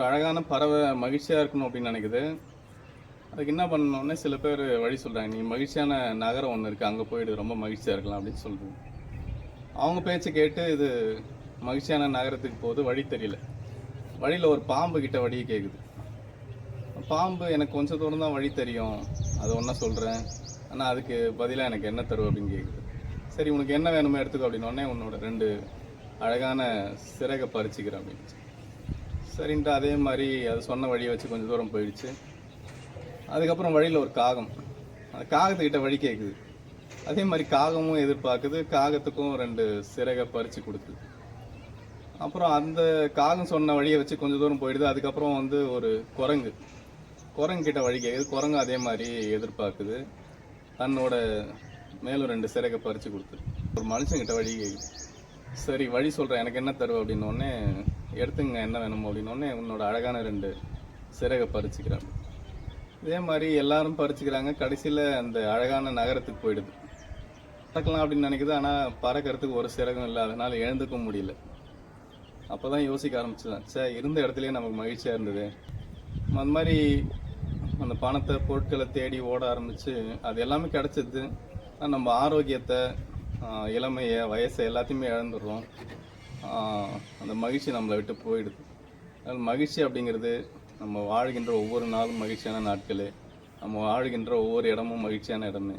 ஒரு அழகான பறவை மகிழ்ச்சியாக இருக்கணும் அப்படின்னு நினைக்குது. அதுக்கு என்ன பண்ணணும்னே சில பேர் வழி சொல்கிறாங்க நீ மகிழ்ச்சியான நகரம் ஒன்று இருக்குது அங்கே போயிடு ரொம்ப மகிழ்ச்சியாக இருக்கலாம் அப்படின்னு சொல்கிறது அவங்க பேச்சை கேட்டு இது மகிழ்ச்சியான நகரத்துக்கு போகுது வழி தெரியல. வழியில் ஒரு பாம்பு கிட்ட வழி கேட்குது பாம்பு எனக்கு கொஞ்சம் தூரம் தான் வழி தெரியும். அது ஒன்றா சொல்கிறேன் ஆனால் அதுக்கு பதிலாக எனக்கு என்ன தரும் அப்படின்னு கேட்குது சரி உனக்கு என்ன வேணுமோ எடுத்துக்கோ அப்படின்னோடனே உன்னோட ரெண்டு அழகான சிறகை பறிச்சுக்கிறேன் அப்படின்னு. சரின்ட்டு அதே மாதிரி அது சொன்ன வழியை வச்சு கொஞ்சம் தூரம் போயிடுச்சு. அதுக்கப்புறம் வழியில் ஒரு காகம். அந்த காகத்துக்கிட்ட வழி கேட்குது அதே மாதிரி காகமும் எதிர்பார்க்குது. காகத்துக்கும் ரெண்டு சிறகை பறித்து கொடுக்குது. அப்புறம் அந்த காகம் சொன்ன வழியை வச்சு கொஞ்சம் தூரம் போயிடுது. அதுக்கப்புறம் வந்து ஒரு குரங்கு. குரங்கு கிட்ட வழி கேட்குது குரங்கு அதே மாதிரி எதிர்பார்க்குது. தன்னோட மேலும் ரெண்டு சிறகை பறித்து கொடுத்துரு ஒரு மனுஷங்கிட்ட வழி கேட்குது சரி வழி சொல்கிறேன் எனக்கு என்ன தருவ அப்படின்னு எடுத்துங்க என்ன வேணுமோ அப்படின்னு உன்னோட அழகான ரெண்டு சிறகை பறிச்சுக்கிறாங்க. இதே மாதிரி எல்லாரும் பறிச்சுக்கிறாங்க. கடைசியில் அந்த அழகான நகரத்துக்கு போயிடுது. பறக்கலாம் அப்படின்னு நினைக்குது. ஆனால் பறக்கிறதுக்கு ஒரு சிறகும் இல்லை. அதனால் எழுந்துக்க முடியல. அப்போ தான் யோசிக்க ஆரம்பிச்சிடலாம் சே இருந்த இடத்துலையே நமக்கு மகிழ்ச்சியாக இருந்தது. அந்த மாதிரி அந்த பணத்தை பொருட்களை தேடி ஓட ஆரம்பித்து அது எல்லாமே கிடச்சிது. நம்ம ஆரோக்கியத்தை இளமையை வயசை எல்லாத்தையுமே இழந்துடுறோம். அந்த மகிழ்ச்சி நம்மளை விட்டு போயிடுது. அதனால் மகிழ்ச்சி அப்படிங்கிறது நம்ம வாழ்கின்ற ஒவ்வொரு நாளும் மகிழ்ச்சியான நாட்கள். நம்ம வாழ்கின்ற ஒவ்வொரு இடமும் மகிழ்ச்சியான இடமே.